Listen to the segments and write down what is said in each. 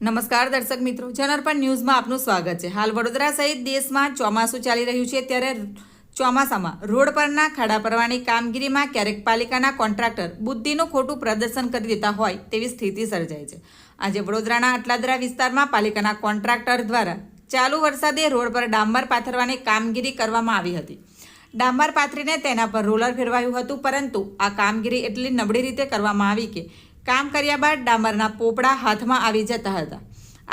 નમસ્કાર દર્શક મિત્રો, જનરપણ ન્યૂઝમાં આપનું સ્વાગત છે. હાલ વડોદરા સહિત દેશમાં ચોમાસું ચાલી રહ્યું છે ત્યારે ચોમાસામાં રોડ પરના ખાડા પરવાની કામગીરીમાં ક્યારેક પાલિકાના કોન્ટ્રાક્ટર બુદ્ધિનું ખોટું પ્રદર્શન કરી દેતા હોય તેવી સ્થિતિ સર્જાય છે. આજે વડોદરાના અટલાદરા વિસ્તારમાં પાલિકાના કોન્ટ્રાક્ટર દ્વારા ચાલુ વરસાદે રોડ પર ડામર પાથરવાની કામગીરી કરવામાં આવી હતી. ડામર પાથરીને તેના પર રોલર ફેરવાયું હતું, પરંતુ આ કામગીરી એટલી નબળી રીતે કરવામાં આવી કે કામ કર્યા બાદ ડામરના પોપડા હાથમાં આવી જતા હતા.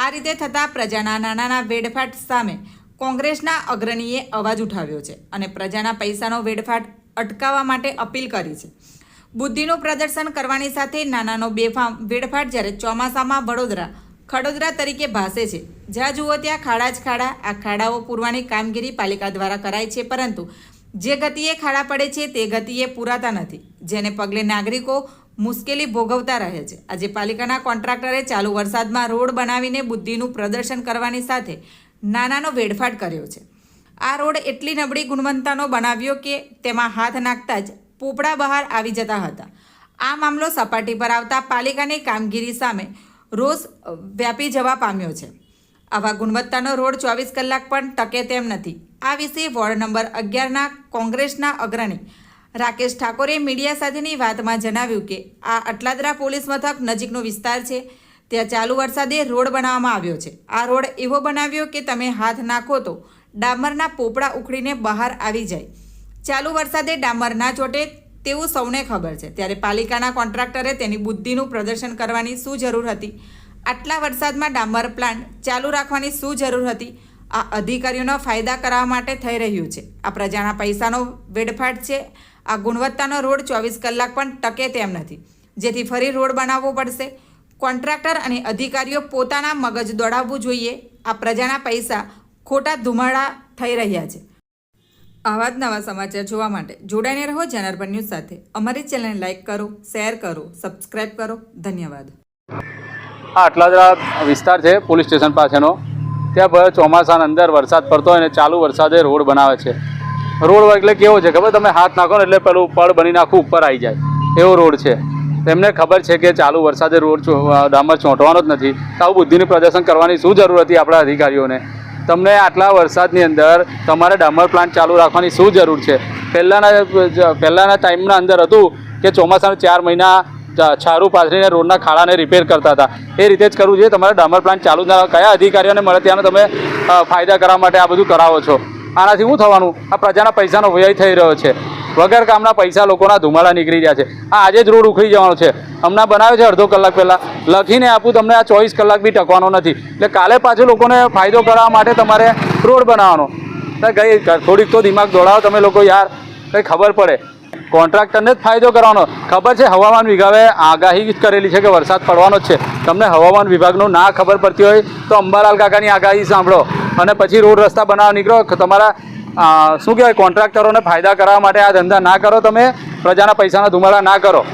આ રીતે થતાં પ્રજાના નાનાના વેડફાટ સામે કોંગ્રેસના અગ્રણીએ અવાજ ઉઠાવ્યો છે અને પ્રજાના પૈસાનો વેડફાટ અટકાવવા માટે અપીલ કરી છે. બુદ્ધિનું પ્રદર્શન કરવાની સાથે નાનાનો બેફામ વેડફાટ જ્યારે ચોમાસામાં વડોદરા, ખડોદરા તરીકે ભાસે છે. જ્યાં જુઓ ત્યાં ખાડા જ ખાડા, આ ખાડાઓ પૂરવાની કામગીરી પાલિકા દ્વારા કરાય છે પરંતુ જે ગતિએ ખાડા પડે છે તે ગતિએ પૂરાતા નથી. જેને પગલે નાગરિકો મુશ્કેલી ભોગવતા રહે છે. આજે પાલિકાના કોન્ટ્રાક્ટરે ચાલુ વરસાદમાં રોડ બનાવીને બુદ્ધિનું પ્રદર્શન કરવાની સાથે નાનાનો વેડફાટ કર્યો છે. આ રોડ એટલી નબળી ગુણવત્તાનો બનાવ્યો કે તેમાં હાથ નાખતા જ પોપડા બહાર આવી જતા હતા. આ મામલો સપાટી પર આવતા પાલિકાની કામગીરી સામે રોષ વ્યાપી જવા પામ્યો છે. આવા ગુણવત્તાનો રોડ ચોવીસ કલાક પણ ટકે તેમ નથી. આ વિશે વોર્ડ નંબર અગિયારના કોંગ્રેસના અગ્રણી રાકેશ ઠાકોરે મીડિયા સાથેની વાતમાં જણાવ્યું કે, આ અટલાદરા પોલીસ મથક નજીકનો વિસ્તાર છે. ત્યાં ચાલુ વરસાદે રોડ બનાવવામાં આવ્યો છે. આ રોડ એવો બનાવ્યો કે તમે હાથ નાખો તો ડામરના પોપડા ઉખડીને બહાર આવી જાય. ચાલુ વરસાદે ડામર ના ચોટે તેવું સૌને ખબર છે. ત્યારે પાલિકાના કોન્ટ્રાક્ટરે તેની બુદ્ધિનું પ્રદર્શન કરવાની શું જરૂર હતી? આટલા વરસાદમાં ડામર પ્લાન્ટ ચાલુ રાખવાની શું જરૂર હતી? આ અધિકારીઓનો ફાયદા કરાવવા માટે થઈ રહ્યું છે. આ પ્રજાના પૈસાનો વેડફાટ છે. આ ગુણવત્તાનો રોડ ચોવીસ કલાક પણ ટકે તેમ નથી. જેથી ફરી રોડ બનાવવો પડશે. કોન્ટ્રાક્ટર અને અધિકારીઓ પોતાના મગજ દોડાવવું જોઈએ. આ પ્રજાના પૈસા ખોટા ધુમાડા થઈ રહ્યા છે. આવા જ નવા સમાચાર જોવા માટે જોડાઈને રહો જનાર્પણ ન્યૂઝ સાથે. અમારી ચેનલને લાઇક કરો, શેર કરો, સબસ્ક્રાઇબ કરો. ધન્યવાદ. આ અટલાદરા વિસ્તાર છે, પોલીસ સ્ટેશન પાસેનો. ત્યાં ચોમાસાના અંદર વરસાદ પડતો હોય અને ચાલુ વરસાદે રોડ બનાવે છે. રોડ એટલે કેવો છે? ખબર? તમે હાથ નાખો ને એટલે પેલું પડ બની નાખું, ઉપર આવી જાય. એવો રોડ છે. તેમને ખબર છે કે ચાલુ વરસાદે રોડ ડામર ચોંટવાનો જ નથી. આવું બુદ્ધિનું પ્રદર્શન કરવાની શું જરૂર હતી આપણા અધિકારીઓને? તમને આટલા વરસાદની અંદર તમારે ડામર પ્લાન્ટ ચાલુ રાખવાની શું જરૂર છે? પહેલાંના પહેલાંના ટાઈમના અંદર હતું કે ચોમાસાના ચાર મહિના છારું પાથરીને રોડના ખાડાને રિપેર કરતા હતા. એ રીતે જ કરવું જોઈએ. તમારે ડામર પ્લાન્ટ ચાલુ કયા અધિકારીઓને મળે, ત્યાંનો તમે ફાયદા કરવા માટે આ બધું કરાવો છો? આનાથી શું થવાનું? આ પ્રજાના પૈસાનો વ્યય થઈ રહ્યો છે. વગર કામના પૈસા લોકોના ધુમાડા નીકળી રહ્યા છે. આ આજે જ રોડ ઉખડી જવાનો છે. હમણાં બનાવ્યો છે અડધો કલાક પહેલાં. લખીને આપું, તમને આ ચોવીસ કલાક બી ટકવાનો નથી. એટલે કાલે પાછું લોકોને ફાયદો કરવા માટે તમારે રોડ બનાવવાનો. ગઈ થોડીક તો દિમાગ દોડાવો, તમે લોકો યાર. કંઈ ખબર પડે. કોન્ટ્રાક્ટરને જ ફાયદો કરવાનો. ખબર છે, હવામાન વિભાગે આગાહી કરેલી છે કે વરસાદ પડવાનો જ છે. તમને હવામાન વિભાગનું ના ખબર પડતી હોય તો અંબાલાલ કાકાની આગાહી સાંભળો. અને પછી રોડ રસ્તા બનાવવા નીકળો. તમારા શું કહેવાય, કોન્ટ્રાક્ટરોને ફાયદા કરવા માટે આ ધંધા ના કરો તમે. પ્રજાના પૈસાના ધુમાડા ના કરો.